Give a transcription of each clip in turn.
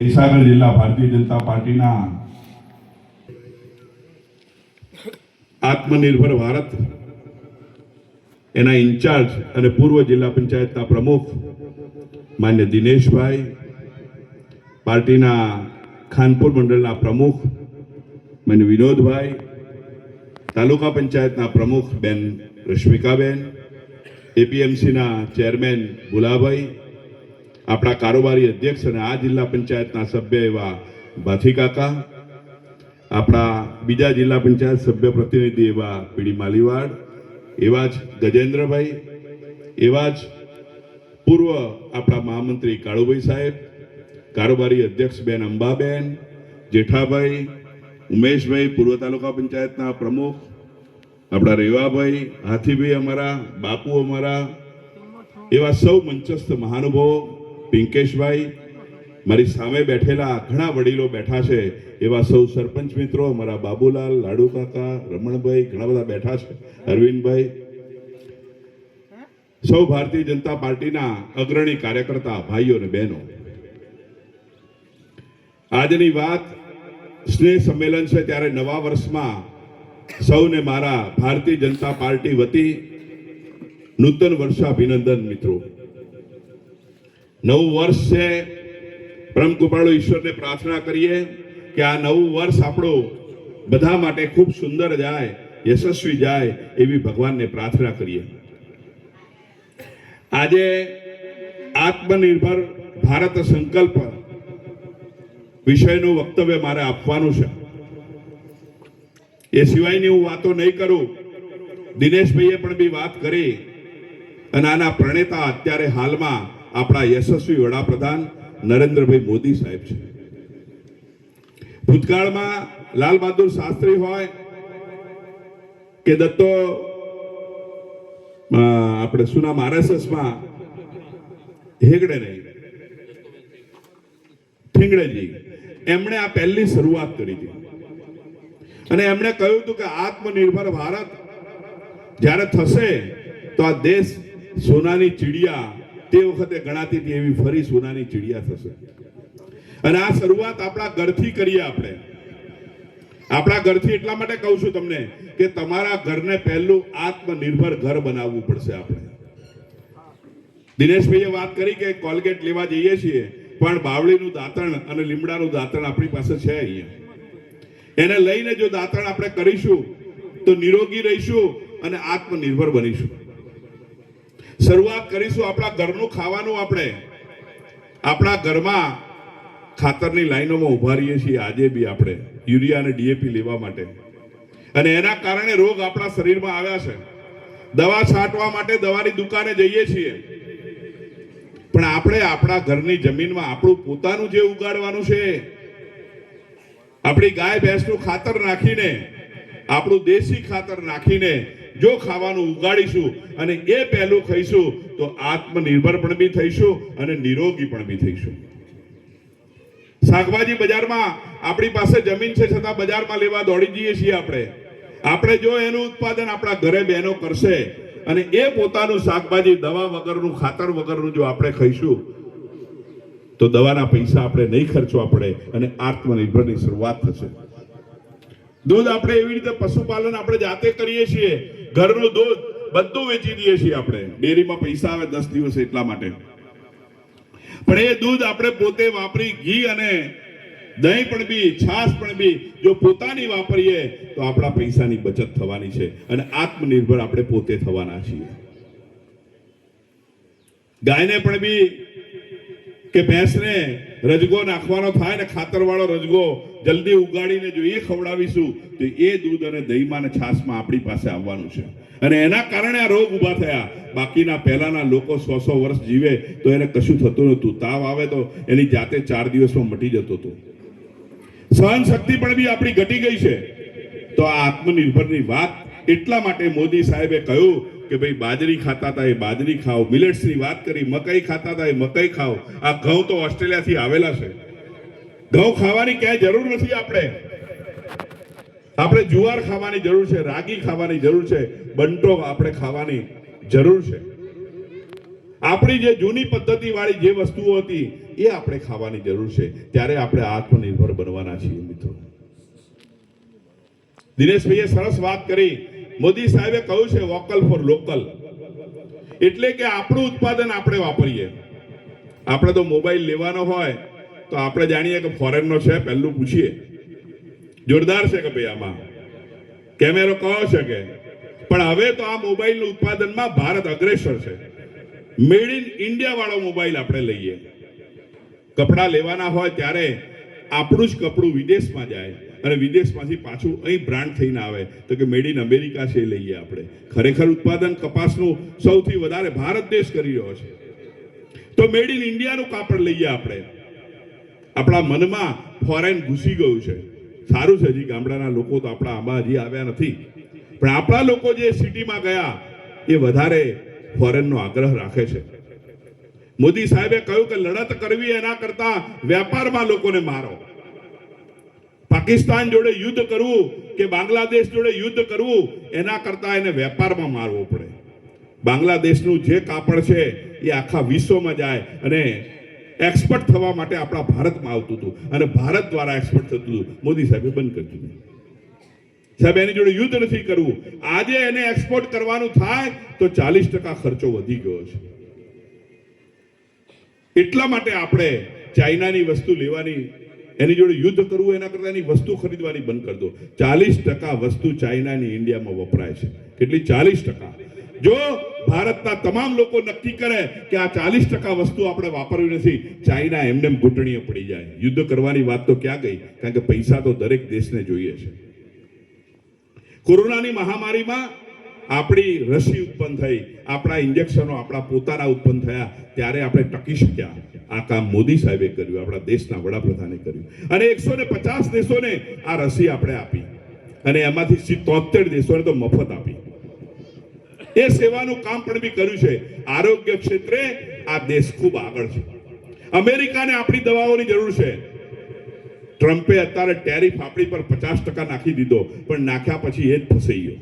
મહીસાગર જિલ્લા ભારતીય જનતા પાર્ટીના આત્મનિર્ભર ભારત, એના ઇન્ચાર્જ અને પૂર્વ જિલ્લા પંચાયતના પ્રમુખ માન્ય દિનેશભાઈ, પાર્ટીના ખાનપુર મંડળના પ્રમુખ માન્ય વિનોદભાઈ, તાલુકા પંચાયતના પ્રમુખ બેન રશ્મિકાબેન, એપીએમસીના ચેરમેન ભુલાભાઈ આપણા કારોબારી અધ્યક્ષ અને આ જિલ્લા પંચાયતના સભ્ય એવા ભાથી કાકા, આપણા બીજા જિલ્લા પંચાયત સભ્ય પ્રતિનિધિ એવા પીડી માલીવાડ, એવા જ ગજેન્દ્રભાઈ, એવા જ પૂર્વ આપણા મહામંત્રી કાળુભાઈ સાહેબ, કારોબારી અધ્યક્ષ બેન અંબાબેન, જેઠાભાઈ, ઉમેશભાઈ પૂર્વ તાલુકા પંચાયતના પ્રમુખ, આપણા રેવાભાઈ, હાથીભાઈ અમારા, બાપુ અમારા, એવા સૌ મંચસ્થ મહાનુભાવો પિંકેશભાઈ, મારી સામે બેઠેલા ઘણા વડીલો બેઠા છે, એવા સૌ સરપંચ મિત્રો, અમારા બાબુલાલ, લાડુ કાકા, રમણભાઈ, ઘણા બધા બેઠા છે. અરવિંદભાઈ, સૌ ભારતીય જનતા પાર્ટીના અગ્રણી કાર્યકર્તા ભાઈઓ અને બહેનો. આજની વાત સ્નેહ સંમેલન છે, ત્યારે નવા વર્ષમાં સૌને મારા ભારતીય જનતા પાર્ટી વતી નૂતન વર્ષાભિનંદન મિત્રો. નવું વર્ષ છે. પરમ કૃપાળુ ઈશ્વરને પ્રાર્થના કરીએ કે આ નવું વર્ષ આપણું બધા માટે ખૂબ સુંદર જાય, યશસ્વી જાય એવી ભગવાનને પ્રાર્થના કરીએ. આજે આત્મનિર્ભર ભારત સંકલ્પ વિષયનું વક્તવ્ય મારે આપવાનું છે. એ સિવાયની હું વાતો નહીં કરું. દિનેશભાઈએ પણ બી વાત કરી અને આના પ્રણેતા અત્યારે હાલમાં આપણા યશસ્વી વડાપ્રધાન નરેન્દ્રભાઈ મોદી સાહેબ છે. ભૂતકાળમાં લાલ બહાદુર શાસ્ત્રી હોય કે દત્તો આપણે શું નામ, આરએસએસમાં, હેગડે નહીં. ઠીંગડેજી. એમણે આ પહેલી શરૂઆત કરી હતી. અને એમણે કહ્યું હતું કે આત્મનિર્ભર ભારત જ્યારે થશે તો આ દેશ સોનાની ચીડિયા તે વખતે ગણાતી હતી એવી ફરી સોનાની ચીડિયા થશે. અને આ શરૂઆત આપણા ઘરથી કરીએ આપણે. આપણા ઘરથી એટલા માટે કહું છું તમને કે તમારા ઘરને પહેલું આત્મનિર્ભર ઘર બનાવવું પડશે આપણે. દિનેશભાઈએ વાત કરી કે કોલગેટ લેવા જઈએ છીએ, પણ બાવળીનું દાંતણ અને લીમડાનું દાંતણ આપણી પાસે છે અહીંયા. એને લઈને જો દાંતણ આપણે કરીશું, તો નિરોગી રહીશું અને આત્મનિર્ભર બનીશું. શરૂઆત કરીશું આપણા ઘરનું ખાવાનું આપણે. આપણા ઘરમાં ખાતરની લાઈનોમાં ઊભા રહીએ છીએ આજે બી આપણે, યુરિયા અને ડીએપી લેવા માટે. અને એના કારણે રોગ આપણા શરીરમાં આવ્યા છે. દવા છાંટવા માટે દવાની દુકાને જઈએ છીએ. પણ આપણે આપણા ઘરની જમીનમાં આપણું પોતાનું જે ઉગાડવાનું છે, આપણી ગાય ભેંસનું ખાતર નાખીને, આપણું દેશી ખાતર નાખીને જો ખાવાનું ઉગાડીશું અને એ પહેલું ખાઈશું, તો આત્મનિર્ભર પણ બી થઈશું અને નિરોગી પણ બી થઈશું. શાકભાજી બજારમાં આપણી પાસે જમીન છે, છતાં બજારમાં લેવા દોડી જઈએ છીએ આપણે. આપણે જો એનું ઉત્પાદન આપણા ઘરે બહેનો કરશે અને એ પોતાનું શાકભાજી દવા વગરનું, ખાતર વગરનું જો આપણે ખાઈશું, તો દવાના પૈસા આપણે નહીં ખર્ચવા પડે અને આત્મનિર્ભરની શરૂઆત થશે. દૂધ આપણે એવી રીતે પશુપાલન આપણે જાતે કરીએ છીએ ઘરનું દૂધ બધું વેચી દઈએ છીએ આપણે. ડેરીમાં પૈસા આવે દસ દિવસ એટલા માટે. પણ એ દૂધ આપણે પોતે વાપરી ઘી અને દહીં પણ બી, છાશ પણ બી, જો પોતાની વાપરીએ, તો આપણા પૈસાની બચત થવાની છે અને આત્મનિર્ભર આપણે પોતે થવાના છીએ. ગાયને પણ બી કે ભેંસને રજગો નાખવાનો થાય ને ખાતરવાળો રજગો જલ્દી ઉગાડીને જો એ ખવડાવીશું, તો એ દૂધ અને દહીંમાં અને છાશમાં આપણી પાસે આવવાનું છે. અને એના કારણે આ રોગ ઊભા થયા. બાકીના પહેલાના લોકો સો સો વર્ષ જીવે, તો એને કશું થતું નહોતું. તાવ આવે તો એની જાતે ચાર દિવસમાં મટી જતો હતો. સહન શક્તિ પણ બી આપણી ઘટી ગઈ છે. તો આ આત્મનિર્ભરની વાત એટલા માટે મોદી સાહેબે કહ્યું કે ભાઈ, બાજરી ખાતા હતા એ બાજરી ખાઓ. મિલેટ્સની વાત કરી, મકાઈ ખાતા હતા એ મકઈ ખાઓ. આ ઘઉં તો ઓસ્ટ્રેલિયાથી આવેલા છે. ઘઉં ખાવાની ક્યાંય જરૂર નથી આપણે. આપણે જુવાર ખાવાની જરૂર છે, રાગી ખાવાની જરૂર છે બંટો આપણે ખાવાની જરૂર છે. આપણી જે જૂની પદ્ધતિ વાળી જે વસ્તુઓ હતી, એ આપણે ખાવાની જરૂર છે. ત્યારે આપણે આત્મનિર્ભર બનવાના છીએ મિત્રો. દિનેશભાઈએ સરસ વાત કરી. મોદી સાહેબે કહ્યું છે વોકલ ફોર લોકલ એટલે કે આપણું ઉત્પાદન આપણે વાપરીએ. આપણે તો મોબાઈલ લેવાનો હોય તો આપણે જાણીએ કે ફોરેનનો છે, પહેલું પૂછીએ. જોરદાર છે કે ભાઈ આમાં? કેમેરો કયો છે કે? પણ હવે તો આ મોબાઈલનું ઉત્પાદનમાં ભારત અગ્રેસર છે. મેડ ઇન ઇન્ડિયા વાળો મોબાઈલ આપણે લઈએ. કપડાં લેવાના હોય ત્યારે આપણું જ કપડું વિદેશમાં જાય અને વિદેશમાંથી પાછું અહીં બ્રાન્ડ થઈને આવે. તો કે મેડ ઇન અમેરિકા છે એ લઈએ આપણે. ખરેખર ઉત્પાદન કપાસનું સૌથી વધારે ભારત દેશ કરી રહ્યો છે. તો મેડ ઇન ઇન્ડિયાનું કાપડ લઈએ આપણે. આપણા મનમાં ફોરેન ઘૂસી ગયું છે. સારું છે હજી ગામડાના લોકો તો આપણા આંબા હજી આવ્યા નથી. પણ આપણા લોકો જે સિટીમાં ગયા, એ વધારે ફોરેનનો આગ્રહ રાખે છે. મોદી સાહેબે કહ્યું કે લડત કરવી એના કરતા વેપારમાં લોકોને મારો. પાકિસ્તાન જોડે યુદ્ધ કરવું કે બાંગ્લાદેશ જોડે યુદ્ધ કરવું, એના કરતા એને વેપારમાં મારવો પડે. બાંગ્લાદેશનું જે કાપડ છે, એ આખા વિશ્વમાં જાય અને એક્સપર્ટ થવા માટે આપણા ભારતમાં આવતું હતું. અને ભારત દ્વારા એક્સપર્ટ થતું હતું. મોદી સાહેબે બંધ કરી સાહેબ, એની જોડે યુદ્ધ નથી કરવું. આજે એને એક્સપોર્ટ કરવાનું થાય તો ચાલીસ ટકા ખર્ચો વધી ગયો છે. એટલા માટે આપણે ચાઇનાની વસ્તુ લેવાની, એની જોડે યુદ્ધ કરવું, એના કરતા એની વસ્તુ ખરીદવાની બંધ કરી દો. ચાલીસ ટકા વસ્તુ ચાઇનાની ઇન્ડિયામાં વપરાય છે. કેટલી? ચાલીસ ટકા. જો ભારતના તમામ લોકો નક્કી કરે કે આ ચાલીસ ટકા વસ્તુ આપણે વાપરવી નથી, ચાઇના એમને એમ ઘૂંટણીએ પડી જાય. યુદ્ધ કરવાની વાત તો ક્યાં ગઈ? કારણ કે પૈસા તો દરેક દેશને જોઈએ છે. કોરોનાની મહામારીમાં આપણી રસી ઉત્પન્ન થઈ, આપણા ઇન્જેક્શનો આપણા પોતાના ઉત્પન્ન થયા, ત્યારે આપણે ટકી શક્યા. આ કામ મોદી સાહેબે કર્યું, આપણા દેશના વડાપ્રધાને કર્યું. અને એકસો ને પચાસ દેશોને આ રસી આપણે આપી. અને એમાંથી તોતેર દેશોને તો મફત આપી. એ સેવાનું કામ પણ બી કર્યું છે. આરોગ્ય ક્ષેત્રે આ દેશ ખૂબ આગળ છે. અમેરિકાને આપણી દવાઓની જરૂર છે. ટ્રમ્પે અત્યારે ટેરિફ આપણી પર પચાસ ટકા નાખી દીધો, પણ નાખ્યા પછી એ જ ફસાઈ ગયો.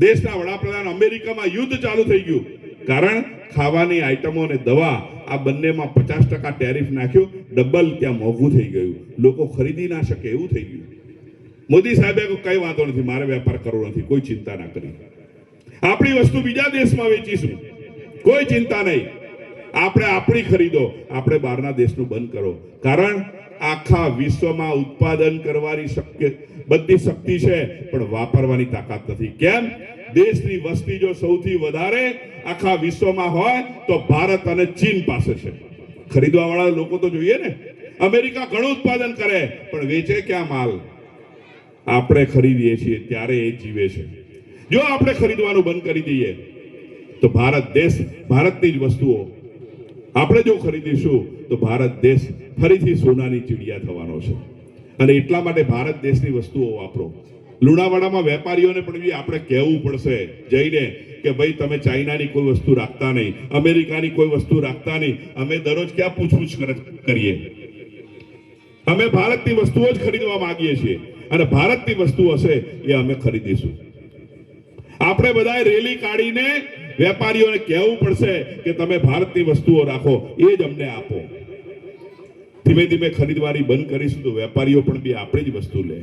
દેશના વડાપ્રધાન અમેરિકામાં યુદ્ધ ચાલુ થઈ ગયું. કારણ ખાવાની આઈટમો અને દવા આ બંનેમાં પચાસ ટકા ટેરિફ નાખ્યો, ડબલ ત્યાં મોંઘું થઈ ગયું. લોકો ખરીદી ના શકે એવું થઈ ગયું. મોદી સાહેબે કઈ વાંધો નથી, મારે વેપાર કરવો નથી, કોઈ ચિંતા ના કરી. આપણી વસ્તુ બીજા દેશમાં વેચીશું. કોઈ ચિંતા નહીં. આપણે આપણી ખરીદો. આપણે બહારના દેશનું બંધ કરો. કારણ આખા વિશ્વમાં ઉત્પાદન કરવાની શક્ય, બધી શક્તિ છે, પણ વાપરવાની તાકાત નથી. કેમ? દેશની વસ્તી જો સૌથી વધારે આખા વિશ્વમાં હોય, તો ભારત અને ચીન પાસે છે. ખરીદવા વાળા લોકો તો જોઈએ ને. અમેરિકા ઘણું ઉત્પાદન કરે, પણ વેચે ક્યાં માલ? આપણે ખરીદીએ છીએ, ત્યારે એ જીવે છે. જો આપણે ખરીદવાનું બંધ કરી દઈએ, તો ભારત દેશ ભારતની જ વસ્તુઓ. આપણે જો ખરીદીશું, તો ભારત દેશ ફરીથી સોનાની ચીડિયા થવાનો છે. અને એટલા માટે ભારત દેશની વસ્તુઓ વાપરો. લુણાવાડામાં વેપારીઓને પણ આપણે કહેવું પડશે જઈને કે ભાઈ, તમે ચાઇનાની કોઈ વસ્તુ રાખતા નહીં, અમેરિકાની કોઈ વસ્તુ રાખતા નહીં, અમે દરરોજ ક્યાં પૂછપૂછ કરીએ? અમે ભારતની વસ્તુઓ જ ખરીદવા માંગીએ છીએ. અને ભારતની વસ્તુ હશે એ અમે ખરીદીશું. આપણે બધાએ રેલી કાઢીને વેપારીઓને કહેવું પડશે કે તમે ભારતની વસ્તુઓ રાખો, એ જ અમને આપો. ધીમે ધીમે ખરીદવારી બંધ કરીશું તો વેપારીઓ પણ બી આપણે જ વસ્તુ લે.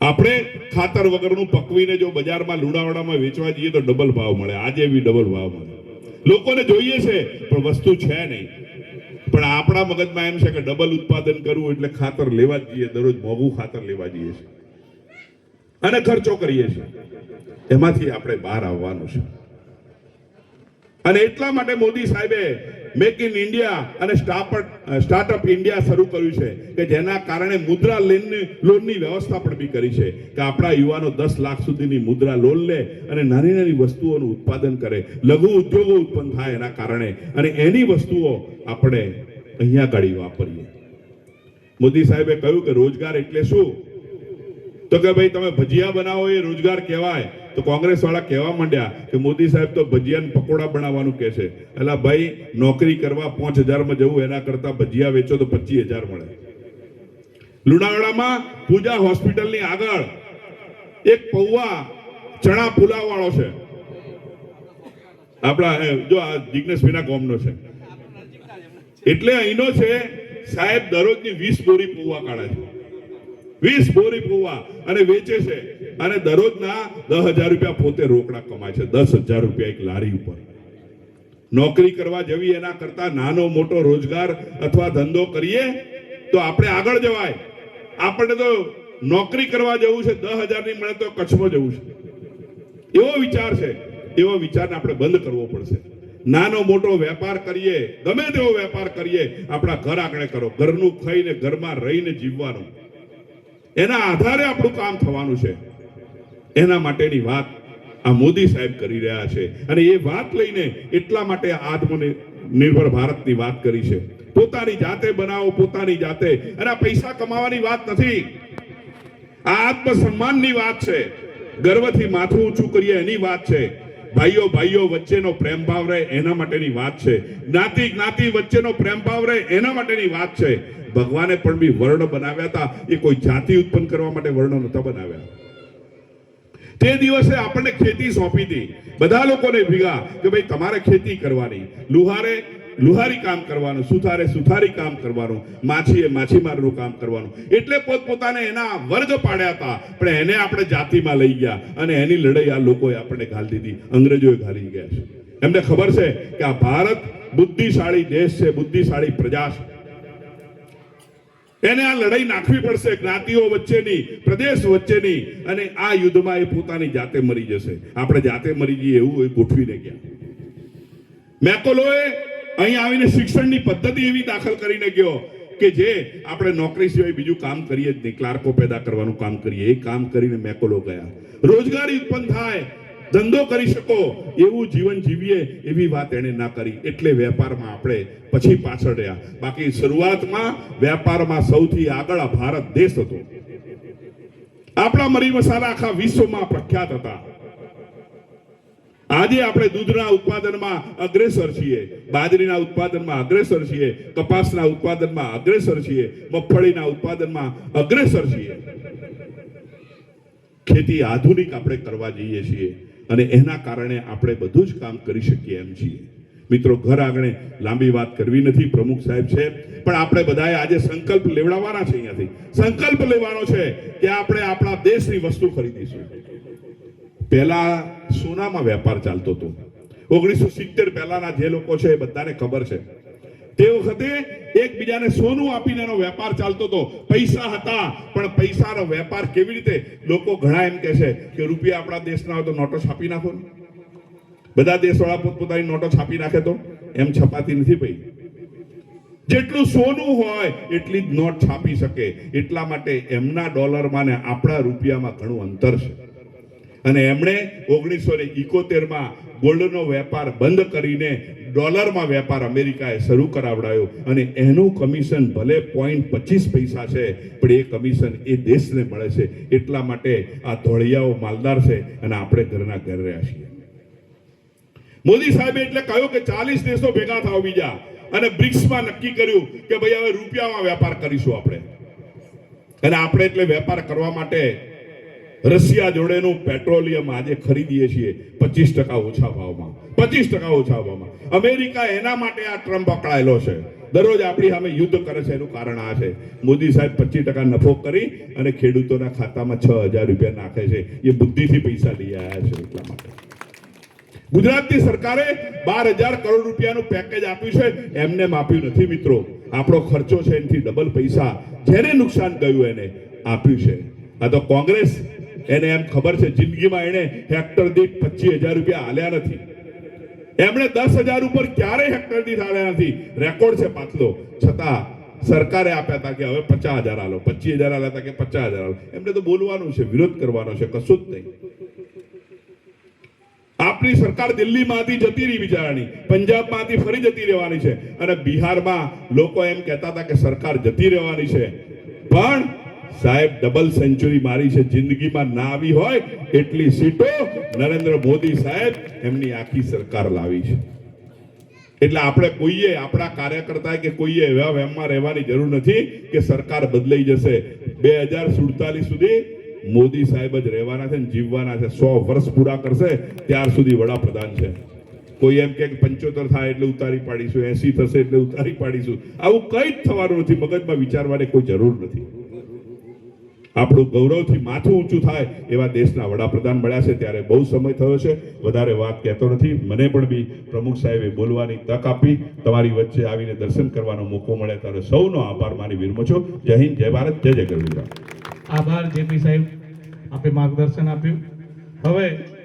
આપણે ખાતર વગરનું પકવીને જો બજારમાં લુણાવાડામાં વેચવા જઈએ તો ડબલ ભાવ મળે, આજે બી ડબલ ભાવ મળે. લોકોને જોઈએ છે, પણ વસ્તુ છે નહીં. પણ આપણા મગજમાં એમ છે કે ડબલ ઉત્પાદન કરવું એટલે ખાતર લેવા જ જઈએ, દરરોજ મોંઘું ખાતર લેવા જઈએ છીએ. અને ખર્ચો કરીએ છીએ. એમાંથી આપણે બહાર આવવાનું છે. અને એટલા માટે મોદી સાહેબે મેક ઇન ઇન્ડિયા અને સ્ટાર્ટઅપ ઇન્ડિયા શરૂ કર્યું છે કે જેના કારણે મુદ્રા લોનની વ્યવસ્થા પણ બી કરી છે કે આપણા યુવાનો દસ લાખ સુધીની મુદ્રા લોન લે અને નાની નાની વસ્તુઓનું ઉત્પાદન કરે. લઘુ ઉદ્યોગો ઉત્પન્ન થાય એના કારણે અને એની વસ્તુઓ આપણે અહીંયા ગાડી વાપરીએ. મોદી સાહેબે કહ્યું કે રોજગાર એટલે શું? તો કે ભાઈ, તમે ભજીયા બનાવો એ રોજગાર કહેવાય. તો કોંગ્રેસ વાળા કહેવા માંડ્યા કે મોદી સાહેબ તો ભજીયા પકોડા બનાવવાનું કહે છે. એટલે ભાઈ, નોકરી કરવા પાંચ હજારમાં જવું, એના કરતા ભજીયા વેચો તો પચીસ હજાર મળે. લુણાવાડામાં પૂજા હોસ્પિટલની આગળ એક પૌવા ચણા પુલાવ વાળો છે. આપણા જો આ જિજ્ઞેશભાઈના કોમનો છે. એટલે અહીંનો છે, સાહેબ દરરોજની વીસ બોરી પૌવા કાઢે છે. વીસ બોરી પૌવા અને વેચે છે. અને દરરોજના દસ હજાર રૂપિયા પોતે રોકડા કમાય છે. દસ હજાર રૂપિયા એક લારી ઉપર. નોકરી કરવા જવી એના કરતા નાનો મોટો રોજગાર અથવા ધંધો કરીએ તો આપણે આગળ જવાય. આપણે તો નોકરી કરવા જવું છે, દસ હજારની મળે તો કચ્છમાં જવું છે. એવો વિચાર છે. એવો વિચારને આપણે બંધ કરવો પડશે. નાનો મોટો વેપાર કરીએ, ગમે તેવો વેપાર કરીએ, આપણા ઘર આગળ કરો. ઘરનું ખાઈને ઘરમાં રહીને જીવવાનું. એના આધારે આપણું કામ થવાનું છે. એના માટેની વાત આ મોદી સાહેબ કરી રહ્યા છે. અને એ વાત લઈને એટલા માટે આત્મનિર્ભર ભારતની વાત કરી છે. પોતાની જાતે બનાવો, પોતાની જાતે. અને આ પૈસા કમાવાની વાત નથી. આ આત્મસન્માનની વાત છે. ગર્વથી માથું ઊંચું કરીએ એની વાત છે. ભાઈઓ ભાઈઓ, વચ્ચેનો પ્રેમ ભાવ રહે, એના માટેની વાત છે. જ્ઞાતિ જ્ઞાતિ, વચ્ચેનો પ્રેમ ભાવ રહે, એના માટેની વાત છે. ભગવાને પણ બી વર્ણ બનાવ્યા હતા. એ કોઈ જાતિ ઉત્પન્ન કરવા માટે વર્ણ નહોતા બનાવ્યા. તે દિવસે આપણને ખેતી સોંપી હતી. બધા લોકોને ભેગા કે ભાઈ તમારે ખેતી કરવાની. લુહારે લુહારી કામ કરવાનું, સુથારે સુથારી કામ કરવાનું, માછીએ માછીમારનું કામ કરવાનું. એટલે પોતપોતાને એના વર્ગ પાડ્યા હતા, પણ એને આપણે જાતિમાં લઈ ગયા અને એની લડાઈ આ લોકોએ આપણને ઘાલી દીધી. અંગ્રેજોએ ઘાલી ગયા છે. એમને ખબર છે કે આ ભારત બુદ્ધિશાળી દેશ છે, બુદ્ધિશાળી પ્રજા છે. એને આ લડાઈ નાખવી પડશે, જ્ઞાતિઓ વચ્ચેની, પ્રદેશ વચ્ચેની, અને આ યુદ્ધમાં એ પોતાની જાતે મરી જશે. આપણે જાતે મરી જઈએ એવું એ ગોઠવીને ગયા. મેકોલોએ અહીં આવીને શિક્ષણની પદ્ધતિ એવી દાખલ કરીને ગયો કે જે આપણે નોકરી સિવાય બીજું કામ કરીએ જ નહીં. ક્લાર્કો પેદા કરવાનું કામ કરીએ. એ કામ કરીને મેકોલો ગયા. રોજગારી ઉત્પન્ન થાય. ધંધો કરી શકો. એવું જીવન જીવીએ એવી વાત એણે ના કરી. એટલે વેપારમાં આપણે પછી પાછળ રહ્યા. બાકી શરૂઆતમાં વેપારમાં સૌથી આગળ ભારત દેશ હતો. આપણા મરી મસાલા આખા વિશ્વમાં પ્રખ્યાત હતા. આજે આપણે દૂધના ઉત્પાદનમાં અગ્રેસર છીએ. બાજરીના ઉત્પાદનમાં અગ્રેસર છીએ. કપાસના ઉત્પાદનમાં અગ્રેસર છીએ. મગફળીના ઉત્પાદનમાં અગ્રેસર છીએ. ખેતી આધુનિક આપણે કરવા જઈએ છીએ અને એના કારણે આપણે બધું જ કામ કરી શકીએ એમ છીએ. મિત્રો, ઘર આંગણે લાંબી વાત કરવી નથી, પ્રમુખ સાહેબ છે. પણ આપણે બધાએ આજે સંકલ્પ લેવડાવવાના છે અહીંયાથી. સંકલ્પ લેવાનો છે કે આપણે આપણા દેશની વસ્તુ ખરીદીશું. પહેલા સોનામાં વેપાર ચાલતો હતો. ઓગણીસો સિત્તેર પહેલાના જે લોકો છે એ બધાને ખબર છે. તે વખતે એકબીજાને સોનું આપીને એનો વેપાર ચાલતો હતો. પૈસા હતા, પણ પૈસાનો વેપાર કેવી રીતે? લોકો ઘણા એમ કહે છે કે રૂપિયા આપણા દેશના હોય તો નોટો છાપી નાખો બધા દેશવાળા પોતપોતાની નોટો છાપી નાખે તો? એમ છપાતી નથી ભાઈ જેટલું સોનું હોય, એટલી જ નોટ છાપી શકે. એટલા માટે એમના ડોલરમાં ને આપણા રૂપિયામાં ઘણું અંતર છે. અને એમણે ઓગણીસો ને ઇકોતેરમાં ગોલ્ડનો વેપાર બંધ કરીને ડોલરમાં વેપાર અમેરિકાએ શરૂ કરાવડાયો. અને એનું કમિશન ભલે પોઈન્ટ પચીસ પૈસા છે, પણ એ કમિશન એ દેશને મળે છે. એટલા માટે આ ધોળિયાઓ માલદાર છે અને આપણે ઘરના ઘર રહ્યા છીએ. મોદી સાહેબે એટલે કહ્યું કે ચાલીસ દેશો ભેગા થાવ બીજા. અને બ્રિક્સમાં નક્કી કર્યું કે ભાઈ, હવે રૂપિયામાં વેપાર કરીશું આપણે. અને આપણે એટલે વેપાર કરવા માટે રશિયા જોડેનું પેટ્રોલિયમ આજે ખરીદીએ છીએ પચીસ ટકા ઓછા ભાવમાં, પચીસ ટકા ઓછા ભાવમાં. અમેરિકા એના માટે આ ટ્રમ્પ પકડાયેલો છે. દરરોજ આપણી સામે યુદ્ધ કરે છે એનું કારણ આ છે. મોદી સાહેબ પચીસ ટકા નફો કરી અને ખેડૂતોના ખાતામાં છ હજાર રૂપિયા નાખે છે. એ બુદ્ધિથી પૈસા લઈ આવ્યા છે એટલા માટે. ગુજરાતની સરકારે બાર હજાર કરોડ રૂપિયાનું પેકેજ આપ્યું છે. એમને આપ્યું નથી મિત્રો. આપણો ખર્ચો છે એનાથી ડબલ પૈસા. જેને નુકસાન ગયું એને આપ્યું છે. આ તો કોંગ્રેસ એને એમ ખબર છે, જિંદગીમાં એને હેક્ટર દીઠ પચીસ હજાર રૂપિયા હાલ્યા નથી. એમણે દસ હજાર ઉપર ક્યારેય હેક્ટર દીઠ હાલ્યા નથી. રેકોર્ડ છે પાછલો. છતાં સરકારે આપ્યા હતા કે હવે પચાસ હજાર આલો પચીસ હજાર આલ્યા હતા કે પચાસ હજાર હાલો. એમને તો બોલવાનું છે, વિરોધ કરવાનો છે, કશું જ નહીં. આપણી સરકાર દિલ્હીમાંથી જતી રહી બિચારાની. પંજાબમાંથી ફરી જતી રહેવાની છે. અને બિહારમાં લોકો એમ કહેતા હતા કે સરકાર જતી રહેવાની છે. પણ સાહેબ ડબલ સેન્ચુરી મારી છે જિંદગીમાં ના આવી હોય, એટલી સીટો નરેન્દ્ર મોદી સાહેબ એમની આખી સરકાર લાવી છે. એટલે આપણે કોઈએ, આપણા કાર્યકર્તાએ કે કોઈએ એવા વહેમમાં રહેવાની જરૂર નથી કે સરકાર બદલાઈ જશે. બે હજાર સુડતાલીસ સુધી મોદી સાહેબ જ રહેવાના છે જીવવાના છે. સો વર્ષ પૂરા કરશે, ત્યાર સુધી વડાપ્રધાન છે. કોઈ એમ કે પંચોતેર થાય એટલે ઉતારી પાડીશું, એસી થશે એટલે ઉતારી પાડીશું. આવું કંઈ જ થવાનું નથી, મગજમાં વિચારવાની કોઈ જરૂર નથી. આપણું ગૌરવથી માથું ઊંચું થાય એવા દેશના વડાપ્રધાન મળ્યા છે. ત્યારે બહુ સમય થયો છે. વધારે વાત કહેતો નથી. મને પણ બી પ્રમુખ સાહેબે બોલવાની તક આપી. તમારી વચ્ચે આવીને દર્શન કરવાનો મોકો મળે. ત્યારે સૌનો આભાર માની વિરમો છો. જય હિન્દ, જય ભારત, જય જય ગરવીરા આભાર, જેપી સાહેબ. આપે માર્ગદર્શન આપ્યું. હવે